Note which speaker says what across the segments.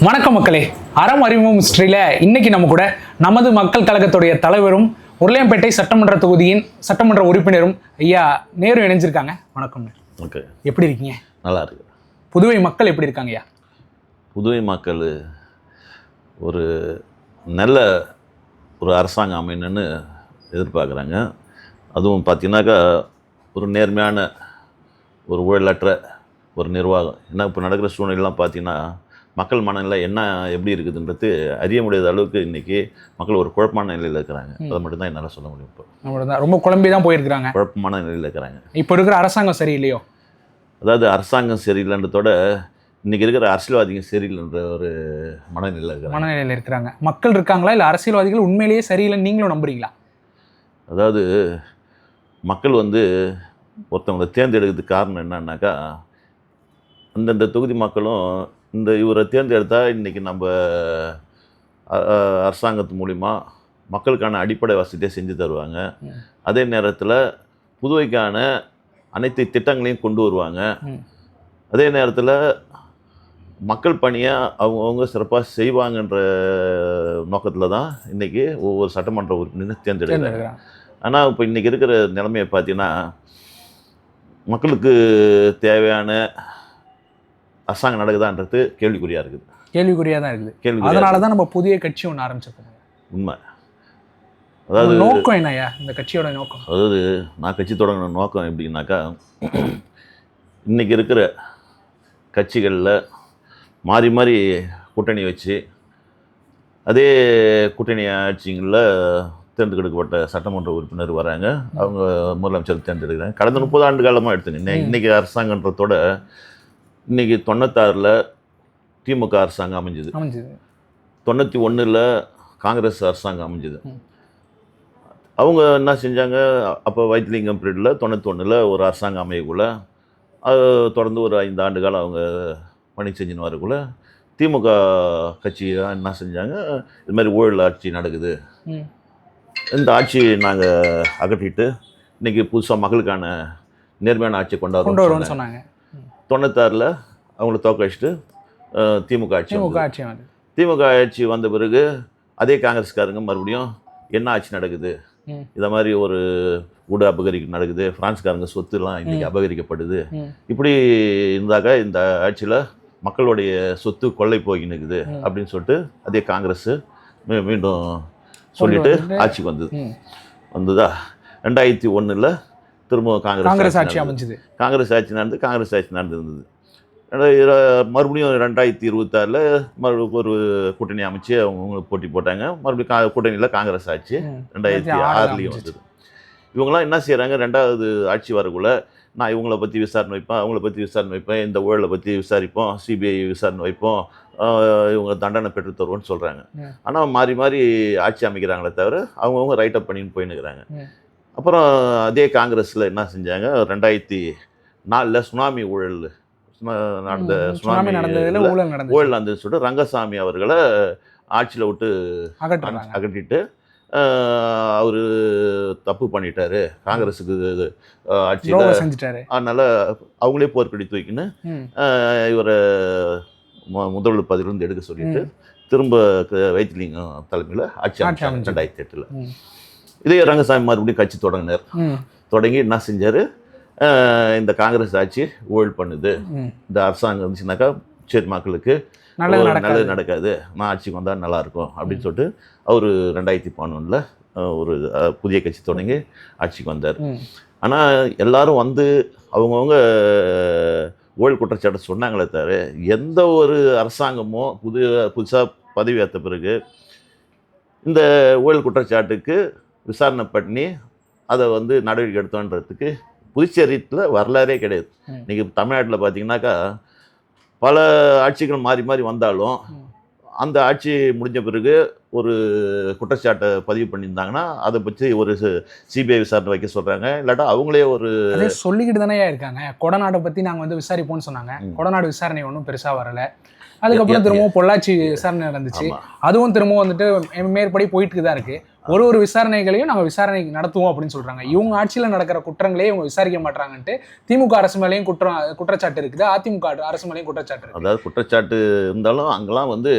Speaker 1: வணக்கம் மக்களே. அறம் அறிமுகம் ஹிஸ்டரியில் இன்னைக்கு நம்ம கூட நமது மக்கள் கழகத்துடைய தலைவரும் உருளையம்பேட்டை சட்டமன்ற தொகுதியின் சட்டமன்ற உறுப்பினரும் ஐயா நேரு இணைஞ்சிருக்காங்க. வணக்கம்.
Speaker 2: ஓகே.
Speaker 1: எப்படி இருக்கீங்க?
Speaker 2: நல்லா இருக்கு.
Speaker 1: புதுவை மக்கள் எப்படி இருக்காங்க ஐயா?
Speaker 2: புதுவை மக்கள் ஒரு நல்ல ஒரு அரசாங்கம் அமையணும்னு எதிர்பார்க்குறாங்க. அதுவும் பார்த்தீங்கன்னாக்கா ஒரு நேர்மையான ஒரு ஊழலற்ற ஒரு நிர்வாகம். ஏன்னா இப்போ நடக்கிற சூழ்நிலைலாம் பார்த்தீங்கன்னா மக்கள் மனநிலை என்ன எப்படி இருக்குதுன்றது அறிய முடியாத அளவுக்கு இன்றைக்கி மக்கள் ஒரு குழப்பமான நிலையில் இருக்கிறாங்க. அதை மட்டும்தான் என்னால் சொல்ல முடியும் இப்போ.
Speaker 1: தான் ரொம்ப குழம்பி தான் போயிருக்கிறாங்க.
Speaker 2: குழப்பமான நிலையில் இருக்கிறாங்க.
Speaker 1: இப்போ இருக்கிற அரசாங்கம் சரியில்லையோ?
Speaker 2: அதாவது அரசாங்கம் சரியில்லைன்றதோட இன்றைக்கி இருக்கிற அரசியல்வாதிங்க சரியில்லைன்ற ஒரு மனநிலையில் இருக்கிறாங்க.
Speaker 1: மனநிலையில் இருக்கிறாங்க. மக்கள் இருக்காங்களா? இல்லை அரசியல்வாதிகள் உண்மையிலேயே சரியில்லைன்னு நீங்களும் நம்புறீங்களா?
Speaker 2: அதாவது மக்கள் வந்து ஒருத்தவங்களை தேர்ந்தெடுக்கிறதுக்கு காரணம் என்னன்னாக்கா அந்தந்த தொகுதி மக்களும் இந்த இவரை தேர்ந்தெடுத்தா இன்றைக்கி நம்ம அரசாங்கத்து மூலிமா மக்களுக்கான அடிப்படை வசதியை செஞ்சு தருவாங்க. அதே நேரத்தில் புதுவைக்கான அனைத்து திட்டங்களையும் கொண்டு வருவாங்க. அதே நேரத்தில் மக்கள் பணியை அவங்கவுங்க சிறப்பாக செய்வாங்கன்ற நோக்கத்தில் தான் இன்றைக்கி ஒவ்வொரு சட்டமன்ற தேர்ந்தெடுக்கிறாங்க
Speaker 1: தேர்ந்தெடுக்கிறாங்க
Speaker 2: ஆனால் இப்போ இன்றைக்கி இருக்கிற நிலைமையை பார்த்தீங்கன்னா மக்களுக்கு தேவையான அரசாங்கம் நடக்குதான்றது கேள்விக்குறியாக இருக்குது.
Speaker 1: கேள்விக்குறியாக தான் இருக்குது.
Speaker 2: கேள்விக்குறியா
Speaker 1: அதனால தான் நம்ம புதிய கட்சி ஒன்று ஆரம்பிச்சிருக்கோம்.
Speaker 2: உண்மை. அதாவது
Speaker 1: நோக்கம் என்னய்யா இந்த கட்சியோட நோக்கம்.
Speaker 2: அதாவது நான் கட்சி தொடங்கின நோக்கம் எப்படின்னாக்கா இன்றைக்கி இருக்கிற கட்சிகளில் மாறி மாறி கூட்டணி வச்சு அதே கூட்டணி ஆட்சிகளில் தேர்ந்தெடுக்கப்பட்ட சட்டமன்ற உறுப்பினர் வராங்க. அவங்க முதலமைச்சர் தேர்ந்தெடுக்கிறாங்க. கடந்த முப்பது ஆண்டு காலமாக எடுத்துங்க. இன்னைக்கு அரசாங்கன்றதோட இன்னைக்கு தொண்ணூத்தாறில் திமுக அரசாங்கம் அமைஞ்சுது.
Speaker 1: அமைஞ்சது.
Speaker 2: தொண்ணூற்றி ஒன்றில் காங்கிரஸ் அரசாங்கம் அமைஞ்சுது. அவங்க என்ன செஞ்சாங்க? அப்போ வைத்திலிங்கம் பீரியடில் தொண்ணூத்தொன்னில் ஒரு அரசாங்கம் அமையக்குள்ள அது தொடர்ந்து ஒரு ஐந்து ஆண்டு காலம் அவங்க பணி செஞ்சுன்னு வரக்குள்ள திமுக கட்சி என்ன செஞ்சாங்க? இது மாதிரி ஊழல் ஆட்சி நடக்குது. இந்த ஆட்சி நாங்கள் அகற்றிட்டு இன்றைக்கி புதுசாக மக்களுக்கான நேர்மையான ஆட்சி
Speaker 1: கொண்டு
Speaker 2: கொண்டாடுறோம்
Speaker 1: சொன்னாங்க.
Speaker 2: தொண்ணூத்தாறில் அவங்கள தோக்கடிச்சிட்டு திமுக ஆட்சி
Speaker 1: திமுக. ஆட்சி
Speaker 2: திமுக ஆட்சி வந்த பிறகு அதே காங்கிரஸ்காரங்க மறுபடியும் என்ன ஆட்சி நடக்குது. இதை மாதிரி ஒரு ஊட அபகரிக்க நடக்குது பிரான்ஸ்காரங்க சொத்துலாம் இன்னைக்கு
Speaker 1: ம்.
Speaker 2: அபகரிக்கப்படுது இப்படி இருந்தாக்க இந்த ஆட்சியில் மக்களுடைய சொத்து கொள்ளை
Speaker 1: ம்.
Speaker 2: அப்படின்னு சொல்லிட்டு அதே காங்கிரஸ் மீண்டும் சொல்லிட்டு ஆட்சிக்கு வந்தது வந்ததா ரெண்டாயிரத்தி ஒன்றில் திரும்ப காங்கிரஸ்
Speaker 1: காங்கிரஸ் ஆட்சி. அமைஞ்சது
Speaker 2: காங்கிரஸ் ஆட்சி நடந்து காங்கிரஸ் ஆட்சி நடந்திருந்தது மறுபடியும் ரெண்டாயிரத்தி இருபத்தாறில் மறு ஒரு கூட்டணி அமைச்சு அவங்க போட்டி போட்டாங்க மறுபடியும் கா கூட்டணியில் காங்கிரஸ் ஆட்சி. ரெண்டாயிரத்தி
Speaker 1: ஆறுல
Speaker 2: ஆறுலேயும். வந்தது இவங்கெல்லாம் என்ன செய்கிறாங்க ரெண்டாவது ஆட்சி வரக்குள்ள நான் இவங்கள பற்றி விசாரணை வைப்பேன் அவங்கள பற்றி விசாரணை வைப்பேன் இந்த ஊழலை பற்றி விசாரிப்போம் சிபிஐ விசாரணை வைப்போம் இவங்க தண்டனை பெற்று தருவோம்னு சொல்கிறாங்க. ஆனால் மாறி மாறி ஆட்சி அமைக்கிறாங்களே தவிர அவங்கவுங்க ரைட் அப் பண்ணின்னு
Speaker 1: ம்.
Speaker 2: அப்புறம் அதே காங்கிரஸில் என்ன செஞ்சாங்க? ரெண்டாயிரத்தி நாலில் சுனாமி ஊழல் நடந்த
Speaker 1: சுனாமி
Speaker 2: இதுல
Speaker 1: ஊழல்
Speaker 2: நடந்ததுன்னு சொல்லிட்டு ரங்கசாமி அவர்களை ஆட்சியில் விட்டு அகற்றிட்டு அவர் தப்பு பண்ணிட்டாரு. காங்கிரஸுக்கு ஆட்சியில்
Speaker 1: செஞ்சுட்டாரு.
Speaker 2: அதனால் அவங்களே போர்க்கடி தூக்கின்னு. இவரை முதல்வர் பதவியிலிருந்து எடுக்க சொல்லிட்டு திரும்ப வைத்திலிங்கம் தலைமையில் ஆட்சி. ரெண்டாயிரத்தி எட்டில். இதே ரங்கசாமி மறுபடியும் கட்சி தொடங்கினார். தொடங்கி என்ன செஞ்சார்? இந்த காங்கிரஸ் ஆட்சி ஊழல் பண்ணுது. இந்த அரசாங்கம் இருந்துச்சுனாக்கா சரி மக்களுக்கு
Speaker 1: நல்லது நடக்காது.
Speaker 2: நான் ஆட்சிக்கு வந்தால் நல்லா இருக்கும் அப்படின்னு சொல்லிட்டு அவர் ரெண்டாயிரத்தி பதினொன்றில் ஒரு புதிய கட்சி தொடங்கி ஆட்சிக்கு வந்தார். ஆனால் எல்லாரும் வந்து அவங்கவுங்க ஊழல் குற்றச்சாட்டு சொன்னாங்களே தவிர எந்த ஒரு அரசாங்கமோ புது புதுசாக பதவி ஏற்ற பிறகு இந்த ஊழல் குற்றச்சாட்டுக்கு விசாரணை பண்ணி அதை வந்து நடவடிக்கை எடுத்தோன்றதுக்கு புதுச்சேரியில் வரலாறே கிடையாது. இன்றைக்கி தமிழ்நாட்டில் பார்த்தீங்கன்னாக்கா பல ஆட்சிகள் மாறி மாறி வந்தாலும். அந்த ஆட்சி முடிஞ்ச பிறகு ஒரு குற்றச்சாட்டை பதிவு பண்ணியிருந்தாங்கன்னா அதை பற்றி ஒரு சிபிஐ விசாரணை வைக்க சொல்கிறாங்க இல்லாட்டா அவங்களே ஒரு
Speaker 1: சொல்லிக்கிட்டு தானே இருக்காங்க. கொடநாடை பத்தி நாங்க வந்து விசாரிப்போம்னு சொன்னாங்க. கொடநாடு விசாரணை ஒன்றும் பெருசா வரல. அதுக்கப்புறம் திரும்பவும் பொள்ளாச்சி விசாரணை நடந்துச்சு. அதுவும் திரும்பவும் வந்துட்டு மேற்படி போயிட்டு தான் இருக்கு ஒரு ஒரு விசாரணைகளையும் நாங்க விசாரணை நடத்துவோம் அப்படின்னு சொல்றாங்க. இவங்க ஆட்சியில நடக்கிற குற்றங்களே இவங்க விசாரிக்க மாட்டாங்கன்ட்டு திமுக அரசு மேலேயும் குற்றம் குற்றச்சாட்டு இருக்குது. அதிமுக அரசு மேலேயும் குற்றச்சாட்டு
Speaker 2: அதாவது குற்றச்சாட்டு இருந்தாலும் அங்கெல்லாம் வந்து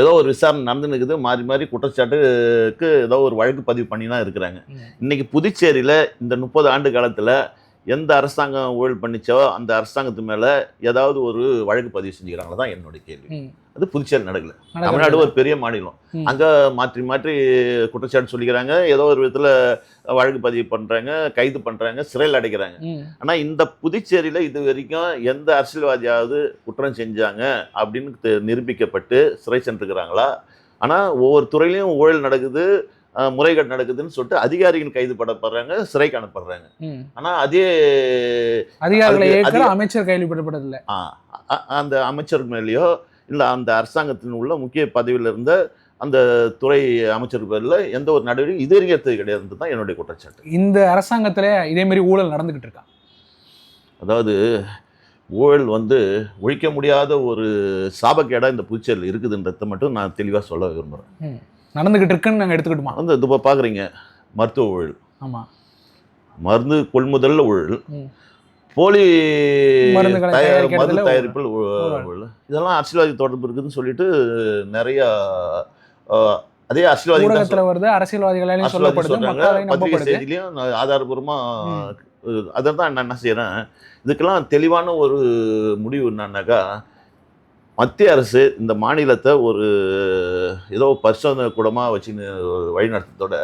Speaker 2: ஏதோ ஒரு விசாரணை நடந்து நிற்குது மாறி மாறி குற்றச்சாட்டுக்கு ஏதோ ஒரு வழக்கு பதிவு பண்ணி தான் இருக்கிறாங்க. இன்னைக்கு புதுச்சேரியில் இந்த முப்பது ஆண்டு காலத்தில் எந்த அரசாங்கம் ஊழல் பண்ணிச்சோ அந்த அரசாங்கத்து மேலே ஏதாவது ஒரு வழக்கு பதிவு செஞ்சுக்கிறாங்களா தான் என்னுடைய கேள்வி. அது புதுச்சேரி நடக்கல தமிழ்நாடு ஒரு பெரிய மாநிலம். அங்கே மாற்றி மாற்றி குற்றச்சாட்டு சொல்லிக்கிறாங்க ஏதோ ஒரு விதத்தில் வழக்கு பதிவு பண்ணுறாங்க கைது பண்ணுறாங்க சிறையில் அடைக்கிறாங்க. ஆனால் இந்த புதுச்சேரியில் இது வரைக்கும் எந்த அரசியல்வாதியாவது குற்றம் செஞ்சாங்க அப்படின்னு நிரூபிக்கப்பட்டு சிறை சென்றிருக்கிறாங்களா ஆனால் ஒவ்வொரு துறையிலையும் ஊழல் நடக்குது முறைகேடு நடக்குதுன்னு சொல்லிட்டு அதிகாரிகள் கைது பண்ணப்படுறாங்க சிறைக்கு அனுப்புறாங்க.
Speaker 1: ம்.
Speaker 2: ஆனால் அதே
Speaker 1: அதிகாரிகளை அமைச்சர்
Speaker 2: அ- அந்த அமைச்சர் மேலேயோ இல்லை அந்த அரசாங்கத்தின் உள்ள முக்கிய பதவியில் இருந்த அந்த துறை அமைச்சர் பேரில் எந்த ஒரு நடவடிக்கை இது எடுத்தது கிடையாது தான் என்னுடைய குற்றச்சாட்டு.
Speaker 1: இந்த அரசாங்கத்துல இதே மாதிரி ஊழல் நடந்துகிட்டு இருக்கா?
Speaker 2: அதாவது ஊழல் வந்து ஒழிக்க முடியாத ஒரு சாபக்கேடாக இந்த புதுச்சேரியில் இருக்குதுன்றதை மட்டும் நான் தெளிவாக சொல்ல விரும்புகிறேன்
Speaker 1: ம். நடந்துகிட்டு இருக்குன்னு நாங்க எடுத்துக்கிட்டுமா
Speaker 2: வந்து இப்போ பார்க்குறீங்க மருத்துவ ஊழல்
Speaker 1: ஆமா
Speaker 2: மருந்து கொள்முதலில் ஊழல். போலி மருந்து. தயாரிப்பில்
Speaker 1: ஊழல்.
Speaker 2: இதெல்லாம் அரசியல்வாதி தொடர்பு இருக்குதுன்னு சொல்லிட்டு நிறைய அதே அரசியல்வாதி
Speaker 1: வருது அரசியல்வாதிகளாலையும்
Speaker 2: அரசியல்வாதி
Speaker 1: சொல்லப்படுது
Speaker 2: பத்திரிகை செய்திலையும் நான் ஆதாரபூர்வமா
Speaker 1: ம்.
Speaker 2: அதை தான் நான் என்ன செய்கிறேன் இதுக்கெல்லாம் தெளிவான ஒரு முடிவு என்னன்னாக்கா மத்திய அரசு இந்த மாநிலத்தை ஒரு ஏதோ பரிசோதனை கூடமாக வச்சு வழிநடத்தத்தோட.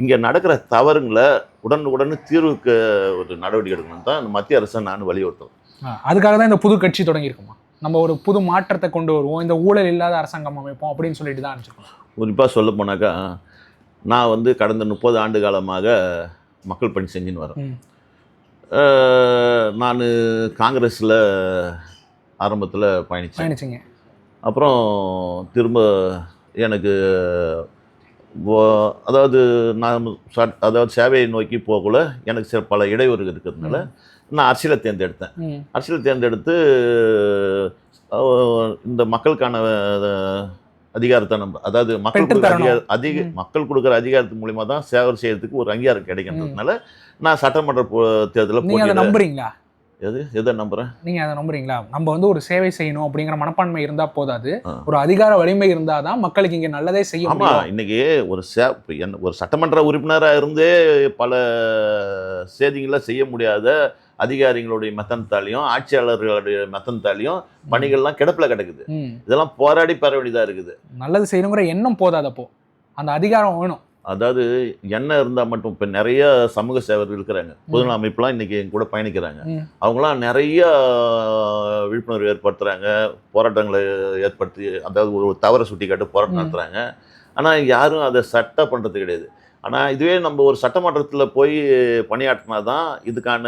Speaker 2: இங்கே நடக்கிற தவறுங்களை உடனுக்குடன் தீர்வுக்கு ஒரு நடவடிக்கை எடுக்கணும் தான் இந்த மத்திய அரசை நான் வலியுறுத்துறேன்
Speaker 1: ஆ, அதுக்காக தான் இந்த புது கட்சி தொடங்கியிருக்குமா நம்ம ஒரு புது மாற்றத்தை கொண்டு வருவோம் இந்த ஊழல் இல்லாத அரசாங்கம் அமைப்போம் அப்படின்னு சொல்லிட்டு தான் அனுப்பிச்சிருக்கோம்
Speaker 2: குறிப்பாக சொல்ல போனாக்கா நான் வந்து கடந்த முப்பது ஆண்டு காலமாக மக்கள் பணி செஞ்சுன்னு வரேன். நான் காங்கிரஸில் ஆரம்பத்தில் பயணித்தேன்
Speaker 1: பயணிச்சிங்க.
Speaker 2: அப்புறம் திரும்ப எனக்கு அதாவது நான் அதாவது சேவையை நோக்கி போகக்குள்ள எனக்கு சில பல இடையூறு இருக்கிறதுனால நான் அரசியலை தேர்ந்தெடுத்தேன். அரசியல் தேர்ந்தெடுத்து இந்த மக்களுக்கான அதிகாரத்தை நம்ம அதாவது மக்கள் கொடுக்குற. அதிகார அதிக. மக்கள் கொடுக்குற அதிகாரத்து மூலியமா தான் சேவை செய்யறதுக்கு ஒரு அங்கீகாரம் கிடைக்கின்றதுனால நான் சட்டமன்ற தேர்தலில்
Speaker 1: நம்புறீங்களா
Speaker 2: எது? எதை நம்புறேன்
Speaker 1: நீங்க அதை நம்புறீங்களா? நம்ம வந்து ஒரு சேவை செய்யணும் அப்படிங்கிற மனப்பான்மை இருந்தா போதாது. ஒரு அதிகார வலிமை இருந்தாதான் மக்களுக்கு இங்க நல்லதே செய்ய
Speaker 2: ஆமா இன்னைக்கு ஒரு சே ஒரு சட்டமன்ற உறுப்பினராக இருந்தே பல சேதிகளை செய்ய முடியாத அதிகாரிகளுடைய மெத்தனத்தாலையும் ஆட்சியாளர்களுடைய மெத்தனத்தாலையும் பணிகள்லாம் கிடப்பில் கிடக்குது. இதெல்லாம் போராடி பெற வேண்டியதாக இருக்குது.
Speaker 1: நல்லது செய்யணுங்கிற எண்ணம் போதாது அப்போ அந்த அதிகாரம் வேணும்.
Speaker 2: அதாவது எண்ணெய் இருந்தால் மட்டும் இப்போ நிறைய சமூக சேவர்கள் இருக்கிறாங்க. பொதுநல அமைப்புலாம் இன்னைக்கு என் கூட பயணிக்கிறாங்க. அவங்களாம் நிறைய விழிப்புணர்வு ஏற்படுத்துகிறாங்க போராட்டங்களை ஏற்படுத்தி அதாவது ஒரு தவறை சுட்டி காட்டு போராட்டம். நடத்துகிறாங்க ஆனால் யாரும் அதை சட்ட பண்ணுறது கிடையாது. ஆனால் இதுவே நம்ம ஒரு சட்டமன்றத்தில் போய் பணியாற்றினா தான் இதுக்கான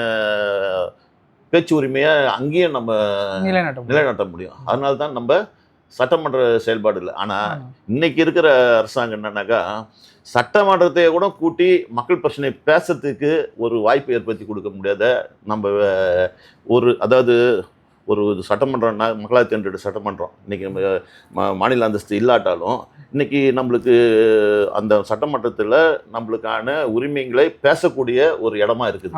Speaker 2: பேச்சு உரிமையை அங்கேயும் நம்ம
Speaker 1: நிலைநாட்ட முடியும்.
Speaker 2: நிலைநாட்ட முடியும். அதனால தான் நம்ம சட்டமன்ற செயல்பாடு இல்லை. ஆனால். இன்னைக்கு இருக்கிற அரசாங்கம் என்னன்னாக்கா சட்டமன்றத்தை கூட கூட்டி மக்கள் பிரச்சனை பேசுறதுக்கு ஒரு வாய்ப்பு ஏற்படுத்தி கொடுக்க முடியாத நம்ம ஒரு அதாவது ஒரு சட்டமன்றம்னா மக்களால் தேர்ந்தெடுத்த சட்டமன்றம். இன்னைக்கு நம்ம மாநில அந்தஸ்து இல்லாட்டாலும் இன்னைக்கு நம்மளுக்கு அந்த சட்டமன்றத்தில் நம்மளுக்கான உரிமைகளை பேசக்கூடிய ஒரு இடமா இருக்குது.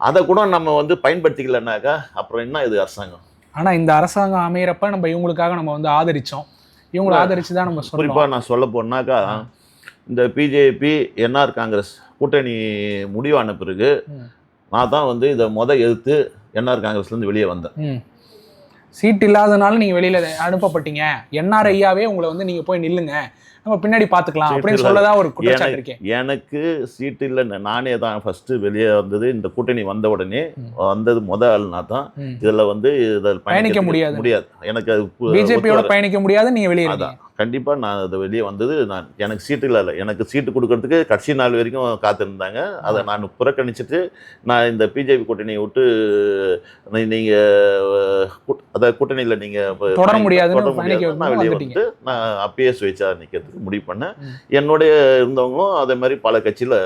Speaker 2: அதை கூட நம்ம வந்து பயன்படுத்திக்கலனாக்கா அப்புறம் என்ன இது அரசாங்கம்?
Speaker 1: ஆனா இந்த அரசாங்கம் அமையறப்ப நம்ம இவங்களுக்காக நம்ம வந்து ஆதரிச்சோம். இவங்களை ஆதரிச்சு தான் நம்ம
Speaker 2: குறிப்பாக நான் சொல்ல போனாக்கா இந்த பிஜேபி என்ஆர் காங்கிரஸ் கூட்டணி முடிவான பிறகு. நான் தான் வந்து இதை முத எதிர்த்து என்ஆர் காங்கிரஸ்லேருந்து வெளியே வந்தேன்.
Speaker 1: சீட் இல்லாதனால நீங்க வெளியில அனுப்பப்பட்டீங்க. என்ஆர் ஐயாவே உங்களை வந்து நீங்க போய் நில்லுங்க. நம்ம பின்னாடி பாத்துக்கலாம்
Speaker 2: சீட்
Speaker 1: அப்படின்னு சொல்லதான் ஒரு குற்றச்சாட்டு இருக்கேன்
Speaker 2: எனக்கு சீட்டு இல்லை. நானே தான் ஃபஸ்ட்டு வெளியே வந்தது. இந்த கூட்டணி வந்த உடனே. வந்தது முத ஆள்னா தான். இதில் வந்து இதில்
Speaker 1: பயணிக்க முடியாது.
Speaker 2: முடியாது. எனக்கு
Speaker 1: பிஜேபியோட பயணிக்க முடியாது நீங்க வெளியே
Speaker 2: அதான். கண்டிப்பாக நான் அது வெளியே வந்தது நான் எனக்கு சீட்டு இல்லை எனக்கு சீட்டு கொடுக்கறதுக்கு கடைசி நாள் வரைக்கும் காத்திருந்தாங்க. அதை நான் புறக்கணிச்சிட்டு நான் இந்த பிஜேபி கூட்டணியை விட்டு நீங்கள் அதாவது கூட்டணியில் நீங்கள்
Speaker 1: தொடர பயணிக்க
Speaker 2: நான் வெளியே. வந்துட்டு நான் அப்பயே சுயேட்சா நிற்கிறதுக்கு முடிவு பண்ணேன். என்னுடைய இருந்தவங்களும் அதே மாதிரி பல கட்சியில்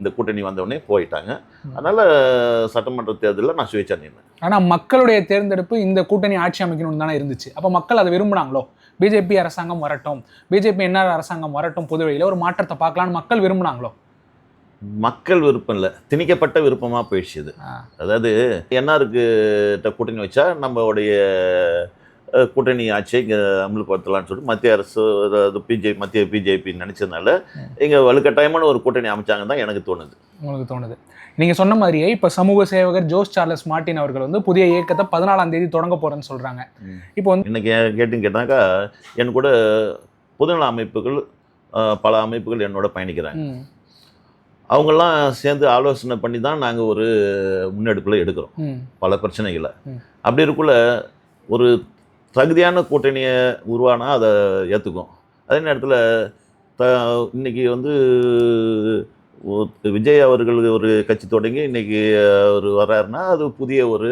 Speaker 2: இந்த கூட்டணி வந்தவொடனே போயிட்டாங்க. அதனால சட்டமன்ற தேர்தலில் நான் சுயேட்சா நின்னேன்.
Speaker 1: ஆனா மக்களுடைய தேர்ந்தெடுப்பு இந்த கூட்டணி ஆட்சி அமைக்கணும்னு தானே இருந்துச்சு. அப்ப மக்கள் அதை விரும்புனாங்களோ? பிஜேபி அரசாங்கம் வரட்டும். பிஜேபி என்ன அரசாங்கம் வரட்டும் புதுவையில ஒரு மாற்றத்தை பார்க்கலாம்னு மக்கள் விரும்புனாங்களோ?
Speaker 2: மக்கள் விருப்பம் இல்லை. திணிக்கப்பட்ட விருப்பமாக போயிடுச்சு இது. அதாவது என்ஆருக்கு கூட்டணி வச்சா நம்மளுடைய கூட்டணி ஆட்சியை இங்கே அமல்படுத்தலாம்னு சொல்லிட்டு மத்திய அரசு அதாவது பிஜே மத்திய பிஜேபி நினச்சதுனால இங்கே வலுக்கட்டாயமான ஒரு கூட்டணி அமைச்சாங்கன்னு தான் எனக்கு தோணுது.
Speaker 1: உங்களுக்கு தோணுது. நீங்க சொன்ன மாதிரியே இப்ப சமூக சேவகர் ஜோஸ் சார்லஸ் மார்ட்டின் அவர்கள் வந்து புதிய இயக்கத்தை பதினாலாம் தேதி தொடங்க போறேன்னு சொல்றாங்க. இப்போ வந்து
Speaker 2: இன்னைக்கு கேட்டுன்னு கேட்டாக்கா என் கூட பொதுநல அமைப்புகள் பல அமைப்புகள் என்னோட பயணிக்கிறாங்க. அவங்கெல்லாம் சேர்ந்து ஆலோசனை பண்ணி தான் நாங்கள் ஒரு முன்னெடுப்பில் எடுக்கிறோம். பல பிரச்சனைகளை. அப்படி இருக்குள்ள ஒரு தகுதியான கூட்டணியை உருவானா அதை ஏற்றுக்கும் அதே நேரத்தில் த இன்னைக்கு வந்து விஜய் அவர்கள் ஒரு கட்சி தொடங்கி இன்னைக்கு அவர் வர்றாருன்னா அது புதிய ஒரு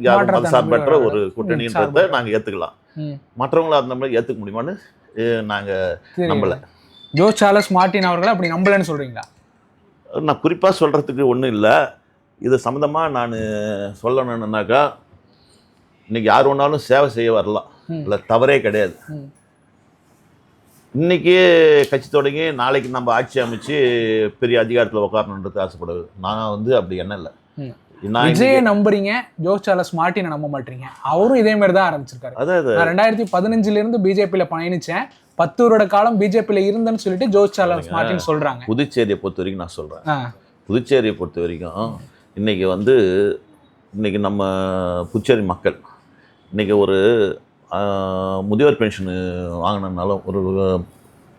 Speaker 2: யாரும் மதசார்பற்ற ஒரு. கூட்டணின்றதை. நாங்கள் ஏற்றுக்கலாம்
Speaker 1: ம்.
Speaker 2: மற்றவங்கள அந்த மாதிரி ஏற்றுக்க முடியுமான்னு நாங்கள். நம்பல.
Speaker 1: ஜோஸ் சார்லஸ் மார்ட்டின் அவர்களை அப்படி நம்பலன்னு சொல்றீங்களா
Speaker 2: நான் குறிப்பாக சொல்கிறதுக்கு ஒன்றும் இல்லை இது சம்மந்தமாக நான் சொல்லணுன்னாக்கா இன்னைக்கு யார் வேணாலும் சேவை செய்ய வரலாம். இல்லை தவறே கிடையாது
Speaker 1: ம்.
Speaker 2: இன்னைக்கே கட்சி தொடங்கி நாளைக்கு நம்ம ஆட்சி அமைச்சு பெரிய அதிகாரத்தில் உட்காரணுன்றது ஆசைப்படுது. நான் வந்து அப்படி என்ன இல்லை.
Speaker 1: விஜயை நம்புறீங்க ஜோஸ் சார்லஸ் மார்ட்டினை நம்ப மாட்டீங்க. அவரும் இதே மாதிரி தான் ஆரம்பிச்சிருக்காரு. நான் ரெண்டாயிரத்தி பதினஞ்சுல இருந்து பிஜேபியில பயணிச்சேன். பத்து வருட காலம் பிஜேபியில இருந்தேன்னு சொல்லிட்டு ஜோஸ் சார்லஸ் மார்ட்டின் சொல்றாங்க.
Speaker 2: புதுச்சேரியை பொறுத்த வரைக்கும் நான் சொல்கிறேன்
Speaker 1: ஆ,
Speaker 2: புதுச்சேரியை பொறுத்த வரைக்கும் இன்னைக்கு வந்து இன்னைக்கு நம்ம புதுச்சேரி மக்கள் இன்னைக்கு ஒரு முதியோர் பென்ஷனு வாங்கினாலும் ஒரு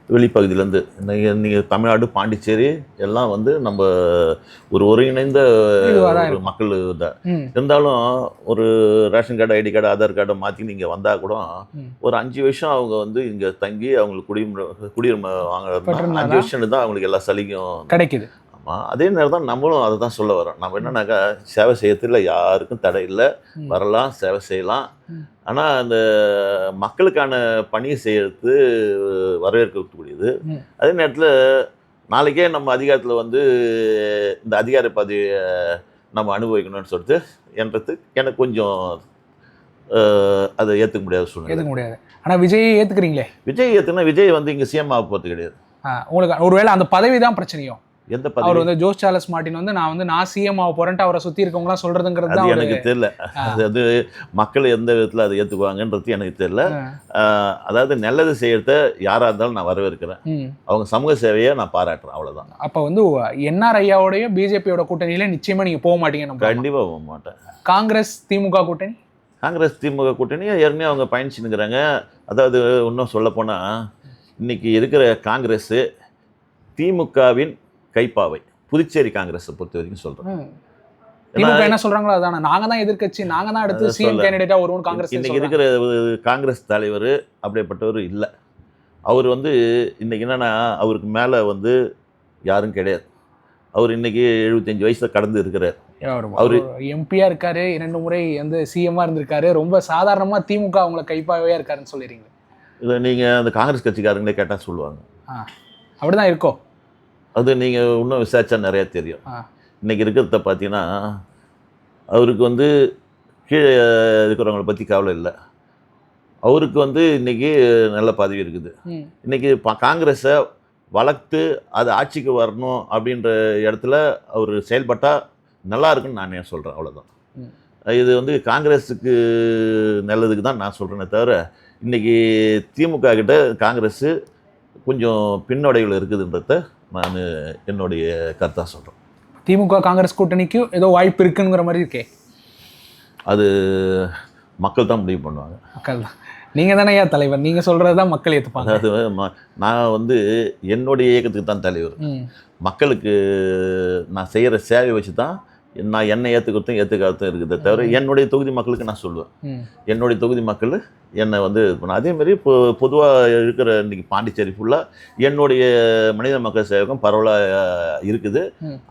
Speaker 2: வெளிப்பகுதியிலேருந்து இன்னைக்கு நீங்கள் தமிழ்நாடு பாண்டிச்சேரி எல்லாம் வந்து நம்ம ஒரு ஒருங்கிணைந்த. மக்கள் தான் இருந்தாலும் ஒரு ration card ID card Aadhaar கார்டை மாற்றி நீங்கள் வந்தால் கூட. ஒரு அஞ்சு வருஷம் அவங்க வந்து இங்கே தங்கி அவங்களுக்கு குடியுரிமை குடியுரிமை
Speaker 1: பெற்றிருந்தாதான்
Speaker 2: அஞ்சு வருஷம் தான் அவங்களுக்கு எல்லா சலுகையும்
Speaker 1: கிடைக்குது
Speaker 2: ஆமாம் அதே நேரம் தான் நம்மளும் அதை தான் சொல்ல வரோம். நம்ம என்னன்னாக்கா சேவை செய்யறதுல யாருக்கும் தடை இல்லை. வரலாம் சேவை செய்யலாம். ஆனால் அந்த மக்களுக்கான பணியை செய்யறது வரவேற்கக்கூடியது. அதே நேரத்தில் நாளைக்கே நம்ம அதிகாரத்தில் வந்து இந்த அதிகார பதவியை நம்ம அனுபவிக்கணும்னு சொல்லிட்டு என்றது எனக்கு கொஞ்சம் அதை ஏற்றுக்க முடியாத சூழ்நிலை.
Speaker 1: முடியாது. ஆனா விஜயை ஏத்துக்கிறீங்களே?
Speaker 2: விஜய் ஏற்றுனா விஜய் வந்து இங்கே சிஎம் ஆக போகிறது கிடையாது.
Speaker 1: உங்களுக்கு ஒருவேளை அந்த பதவி தான் பிரச்சனையோ
Speaker 2: எந்த
Speaker 1: அவர்
Speaker 2: பதவி?
Speaker 1: வந்து ஜோஸ் சார்லஸ் மார்ட்டின் வந்து நான் வந்து நான் சிஎம் ஆக போறேன்ட்டு அவரை சுத்தி இருக்கவங்க எல்லாம் சொல்றதுங்கிறது தான்
Speaker 2: எனக்கு
Speaker 1: அவரு-
Speaker 2: தெரியல. அது அது மக்கள் எந்த விதத்தில் அதை ஏற்றுக்குவாங்கன்றது எனக்கு தெரியல. அதாவது நல்லது செய்யறத யாராக இருந்தாலும் நான் வரவேற்கிறேன். அவங்க சமூக சேவையை நான் பாராட்டுறேன் அவ்வளோதான்
Speaker 1: அப்ப வந்து என்ஆர் ஐயாவோடய பிஜேபியோட கூட்டணியில நிச்சயமா நீங்க போக மாட்டீங்க நம்ம
Speaker 2: கண்டிப்பாக போக மாட்டேன்.
Speaker 1: காங்கிரஸ் திமுக கூட்டணி?
Speaker 2: காங்கிரஸ் திமுக கூட்டணி ஏற்கனவே அவங்க பயணிச்சுன்னுக்குறாங்க அதாவது இன்னும் சொல்லப்போனால் இன்னைக்கு இருக்கிற காங்கிரஸ் திமுகவின் கைப்பாவை புதுச்சேரி காங்கிரஸை பொறுத்த வரைக்கும் சொல்கிறேன்.
Speaker 1: திமுக என்ன சொல்றாங்களோ அதான நாங்க தான் எதிர்க்கட்சி நாங்க தான்
Speaker 2: அதான்
Speaker 1: சிஎம். கேண்டிடேட்டா வருவோம் காங்கிரஸ்
Speaker 2: இன்னைக்கு இருக்கிற காங்கிரஸ் தலைவர் அப்படிப்பட்டவர் இல்லை. அவர் வந்து இன்னைக்கு என்னன்னா அவருக்கு மேலே வந்து யாரும் கிடையாது. அவர் இன்னைக்கு எழுபத்தஞ்சு வயசுல கடந்து இருக்கிறார்.
Speaker 1: அவரு எம்பியா இருக்காரு இரண்டு முறை வந்து சிஎம்மா இருந்திருக்காரு. ரொம்ப சாதாரணமா திமுக அவங்கள கைப்பாவே இருக்காருன்னு சொல்லிடுறீங்க.
Speaker 2: இதை நீங்கள் அந்த காங்கிரஸ் கட்சிக்காரங்களே கேட்டால் சொல்லுவாங்க.
Speaker 1: அப்படிதான் இருக்கோ.
Speaker 2: அது நீங்கள் இன்னும் விசாரிச்சா நிறைய தெரியும்
Speaker 1: ஆ.
Speaker 2: இன்னைக்கு இருக்கிறத பார்த்தீங்கன்னா அவருக்கு வந்து கீழே இருக்கிறவங்கள பற்றி கவலை இல்லை அவருக்கு வந்து இன்னைக்கு நல்ல பதவி இருக்குது
Speaker 1: ம்.
Speaker 2: இன்னைக்கு ப- காங்கிரஸை வளர்த்து அது ஆட்சிக்கு வரணும் அப்படின்ற இடத்துல அவர் செயல்பட்டால் நல்லா இருக்குன்னு நான் ஏன் சொல்கிறேன் அவ்வளோதான். இது வந்து காங்கிரஸுக்கு நல்லதுக்கு தான் நான் சொல்கிறேனே தவிர இன்னைக்கு திமுக கிட்ட காங்கிரஸ் கொஞ்சம் பின்னடைவில் இருக்குதுன்றத நான் என்னுடைய கருத்தாக சொல்கிறேன்
Speaker 1: திமுக காங்கிரஸ் கூட்டணிக்கு ஏதோ வாய்ப்பு இருக்குங்கிற மாதிரி இருக்கே.
Speaker 2: அது மக்கள் தான் முடிவு பண்ணுவாங்க.
Speaker 1: மக்கள் தான். நீங்க தானே ஐயா தலைவர்? நீங்க சொல்றதுதான் மக்கள் ஏத்துப்பாங்க.
Speaker 2: அதாவது ம- நான் வந்து என்னுடைய இயக்கத்துக்கு தான் தலைவர். மக்களுக்கு நான் செய்கிற சேவை வச்சு தான் நான் என்னை ஏற்றுக்கிறதும் ஏற்றுக்காததும் இருக்குதே. தவிர என்னுடைய தொகுதி மக்களுக்கு நான் சொல்லுவேன். என்னுடைய தொகுதி மக்கள் என்னை வந்து அதேமாரி இப்போ பொதுவாக இருக்கிற இன்னைக்கு பாண்டிச்சேரி ஃபுல்லாக என்னுடைய மனித மக்கள் சேவகம் பரவலாக இருக்குது.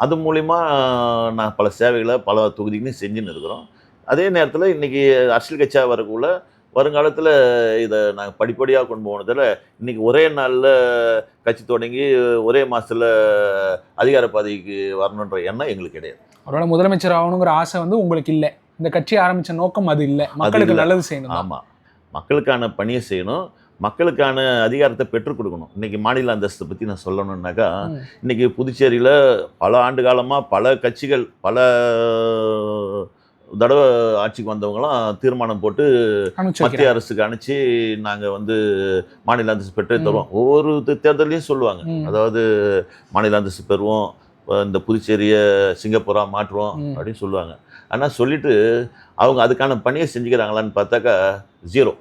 Speaker 2: அது மூலிமா நான் பல சேவைகளை பல தொகுதிகளையும் செஞ்சுன்னு இருக்கிறோம். அதே நேரத்தில் இன்னைக்கு அரசியல் கட்சியாக வரக்குள்ள வருங்காலத்தில் இதை நாங்கள் படிப்படியாக கொண்டு போனதில் இன்னைக்கு ஒரே நாளில் கட்சி தொடங்கி ஒரே மாதத்தில் அதிகார பதவிக்கு வரணுன்ற எண்ணம் எங்களுக்கு கிடையாது.
Speaker 1: ஒருவேளை முதலமைச்சர் ஆகணுங்கிற ஆசை வந்து உங்களுக்கு இல்லை. இந்த கட்சி ஆரம்பிச்ச நோக்கம் அது இல்லை. மக்களுக்கு. நல்லது செய்யணும்.
Speaker 2: ஆமாம் மக்களுக்கான பணியை செய்யணும். மக்களுக்கான அதிகாரத்தை பெற்றுக் கொடுக்கணும். இன்னைக்கு மாநில அந்தஸ்தை பற்றி நான் சொல்லணும்னாக்கா
Speaker 1: ம்.
Speaker 2: இன்னைக்கு புதுச்சேரியில் பல ஆண்டு காலமாக பல கட்சிகள் பல தடவை ஆட்சிக்கு வந்தவங்களாம் தீர்மானம் போட்டு மத்திய. அரசுக்கு அனுப்பிச்சு நாங்கள் வந்து மாநில அந்தஸ்து பெற்றே தருவோம். ஒவ்வொரு தே- தேர்தல்லையும் சொல்லுவாங்க. அதாவது மாநில அந்தஸ்து பெறுவோம் இந்த புதுச்சேரியை சிங்கப்பூரா மாற்றுவோம். அப்படின்னு சொல்லுவாங்க. ஆனால் சொல்லிட்டு அவங்க அதுக்கான பணியை செஞ்சுக்கிறாங்களான்னு பார்த்தாக்கா ஜீரோ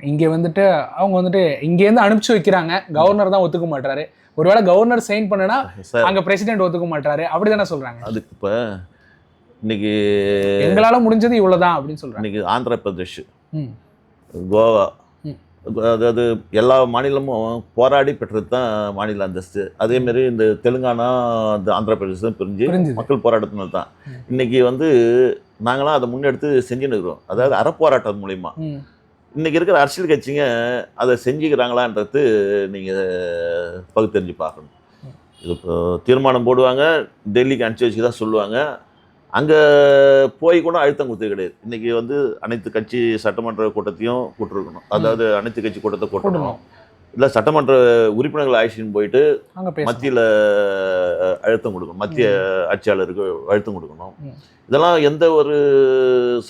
Speaker 1: இங்க வந்துட்டு அவங்க வந்துட்டு இங்க இருந்து அனுப்பிச்சு வைக்கிறாங்க. கவர்னர் தான் ஒத்துக்க மாட்டாரு ஒருவேளை கவர்னர் சைன் பண்ணுனா அங்க பிரசிடென்ட் ஒத்துக்க மாட்டாரு அப்படிதானே சொல்றாங்க.
Speaker 2: அதுக்கு இப்போ இன்னைக்கு
Speaker 1: எங்களால முடிஞ்சது இவ்வளவுதான் அப்படின்னு சொல்றாங்க
Speaker 2: இன்னைக்கு ஆந்திர பிரதேஷ்
Speaker 1: ம்.
Speaker 2: கோவா. அதாவது எல்லா மாநிலமும் போராடி பெற்றது தான் மாநில அந்தஸ்து அதே மாதிரி இந்த தெலுங்கானா இந்த ஆந்திர பிரதேசம் பிரிஞ்சு
Speaker 1: பிரிஞ்சுது.
Speaker 2: மக்கள் போராட்டத்தினால தான். இன்னைக்கு வந்து நாங்களாம் அதை முன்னெடுத்து செஞ்சுன்னு இருக்கிறோம் அதாவது அறப்போராட்டம் மூலிமா
Speaker 1: ம்.
Speaker 2: இன்னைக்கு இருக்கிற அரசியல் கட்சிங்க அதை செஞ்சுக்கிறாங்களான்றது நீங்கள் பகுத்தறிஞ்சு பார்க்கணும் இது தீர்மானம் போடுவாங்க டெல்லிக்கு அனுப்பிச்சி வச்சு தான் சொல்லுவாங்க அங்கே போய் கூட அழுத்தம் கொடுத்தது கிடையாது. இன்னைக்கு வந்து அனைத்து கட்சி சட்டமன்ற கூட்டத்தையும் கூட்டிருக்கணும். அதாவது அனைத்து கட்சி கூட்டத்தை கூட்டணும். இல்லை சட்டமன்ற உறுப்பினர்கள் ஆட்சின்னு போயிட்டு மத்தியில் அழுத்தம் கொடுக்கணும். மத்திய ஆட்சியாளருக்கு அழுத்தம் கொடுக்கணும். இதெல்லாம் எந்த ஒரு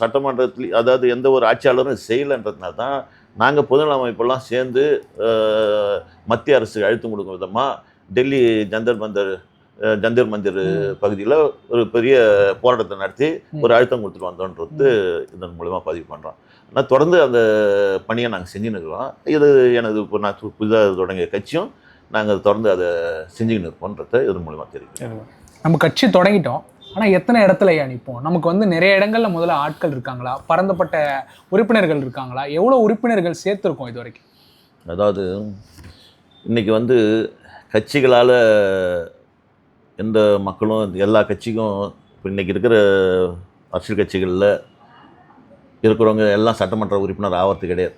Speaker 2: சட்டமன்றத்தில் அதாவது எந்த ஒரு ஆட்சியாளரும் செய்யலைன்றதுனால தான் நாங்கள் பொதுநல அமைப்பெல்லாம் சேர்ந்து மத்திய அரசுக்கு அழுத்தம் கொடுக்கும் விதமாக டெல்லி ஜந்தர் மந்தர் ஜந்தர் மந்திர் பகுதியில் ஒரு பெரிய போராட்டத்தை நடத்தி. ஒரு அழுத்தம் கொடுத்துட்டு வந்தோன்றது இதன் மூலமா பதிவு பண்ணுறோம் ஆனால் தொடர்ந்து அந்த பணியை நாங்கள் செஞ்சுன்னு இருக்கிறோம். இது எனது இப்போ நான் புதிதாக தொடங்கிய கட்சியும் நாங்கள் தொடர்ந்து அதை செஞ்சுக்கின்னு இருப்போன்றதை இதன் மூலமா தெரியும்
Speaker 1: நம்ம கட்சி தொடங்கிட்டோம். ஆனா எத்தனை இடத்துல ஏன் நிற்போம் நமக்கு வந்து நிறைய இடங்கள்ல முதல்ல ஆட்கள் இருக்காங்களா? பரந்தப்பட்ட உறுப்பினர்கள் இருக்காங்களா? எவ்வளவு உறுப்பினர்கள் சேர்த்திருக்கோம் இது வரைக்கும்?
Speaker 2: அதாவது இன்னைக்கு வந்து கட்சிகளால் எந்த மக்களும் எல்லா கட்சிக்கும் இப்போ இன்னைக்கு இருக்கிற அரசியல் கட்சிகளில் இருக்கிறவங்க எல்லாம் சட்டமன்ற உறுப்பினர் ஆகிறது கிடையாது.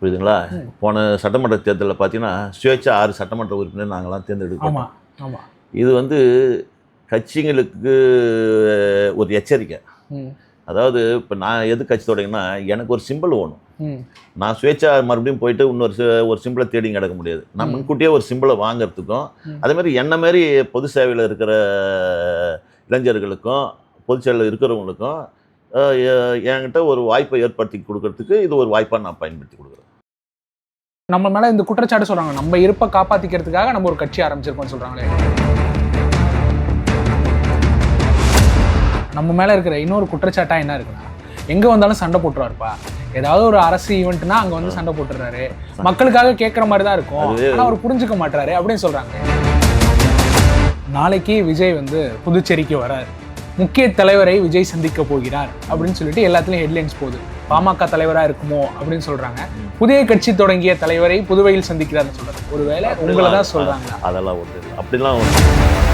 Speaker 2: புரியுதுங்களா? போன சட்டமன்ற தேர்தலில் பார்த்தீங்கன்னா சுயேட்சை ஆறு சட்டமன்ற உறுப்பினர் நாங்களாம் தேர்ந்தெடுக்கிறோம் இது வந்து கட்சிங்களுக்கு ஒரு எச்சரிக்கை. அதாவது இப்போ நான் எது கட்சி தொடங்கினா எனக்கு ஒரு சிம்பிள் வேணும். நான் சுயேட்சா மறுபடியும் போயிட்டு இன்னொரு ஒரு சிம்பிளை தேடி கிடக்க முடியாது. நான் முன்கூட்டியே ஒரு சிம்பிளை வாங்குறதுக்கும்
Speaker 1: ம்.
Speaker 2: அதே மாதிரி என்ன மாதிரி பொது சேவையில் இருக்கிற இளைஞர்களுக்கும் பொது சேவையில் இருக்கிறவங்களுக்கும் என்கிட்ட ஒரு வாய்ப்பை ஏற்படுத்தி கொடுக்கறதுக்கு இது ஒரு வாய்ப்பாக நான் பயன்படுத்தி கொடுக்குறேன்.
Speaker 1: நம்ம மேல இந்த குற்றச்சாட்டு சொல்றாங்க. நம்ம இருப்பை காப்பாத்திக்கிறதுக்காக நம்ம ஒரு கட்சி ஆரம்பிச்சிருக்கோம்னு சொல்றாங்களே. நம்ம மேல இருக்கிற இன்னொரு குற்றச்சாட்டா என்ன இருக்குன்னா எங்க வந்தாலும் சண்டை போட்டுருவாருப்பா. ஏதாவது ஒரு அரசு ஈவெண்ட்னா அங்க வந்து சண்டை போட்டுறாரு மக்களுக்காக கேட்குற மாதிரி தான் இருக்கும்.
Speaker 2: அதுவே-
Speaker 1: ஆனா அவர் புரிஞ்சுக்க மாட்டாரு அப்படின்னு சொல்றாங்க. நாளைக்கு விஜய் வந்து புதுச்சேரிக்கு வரார். முக்கிய தலைவரை விஜய் சந்திக்க போகிறார் அப்படின்னு சொல்லிட்டு எல்லாத்துலயும் ஹெட்லைன்ஸ் போகுது. பாமக தலைவரா இருக்குமோ அப்படின்னு சொல்றாங்க. புதிய கட்சி தொடங்கிய தலைவரை புதுவையில் சந்திக்கிறார்னு சொல்றாரு ஒருவேளை உங்களை தான் சொல்றாங்க
Speaker 2: அதெல்லாம் ஒன்று அப்படிலாம் ஒன்று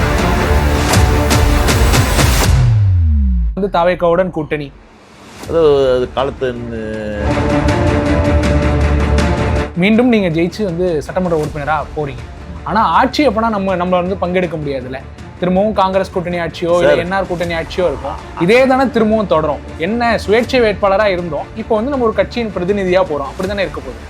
Speaker 1: வந்து தாவேக்காவுடன் கூட்டணி.
Speaker 2: அது அது காலத்து
Speaker 1: மீண்டும் நீங்க ஜெயிச்சு வந்து சட்டமன்ற உறுப்பினரா போறீங்க. ஆனா ஆட்சி அப்பனா நம்ம நம்ம வந்து பங்கெடுக்க முடியாதுல்ல. திரும்பவும் காங்கிரஸ் கூட்டணி ஆட்சியோ இல்ல. என்ஆர் கூட்டணி ஆட்சியோ இருக்கும். இதே தானே திரும்பவும் தொடரும். என்ன சுயேட்சை வேட்பாளரா இருந்தோம். இப்போ வந்து நம்ம ஒரு கட்சியின் பிரதிநிதியா போறோம். அப்படிதானே இருக்க போகுது?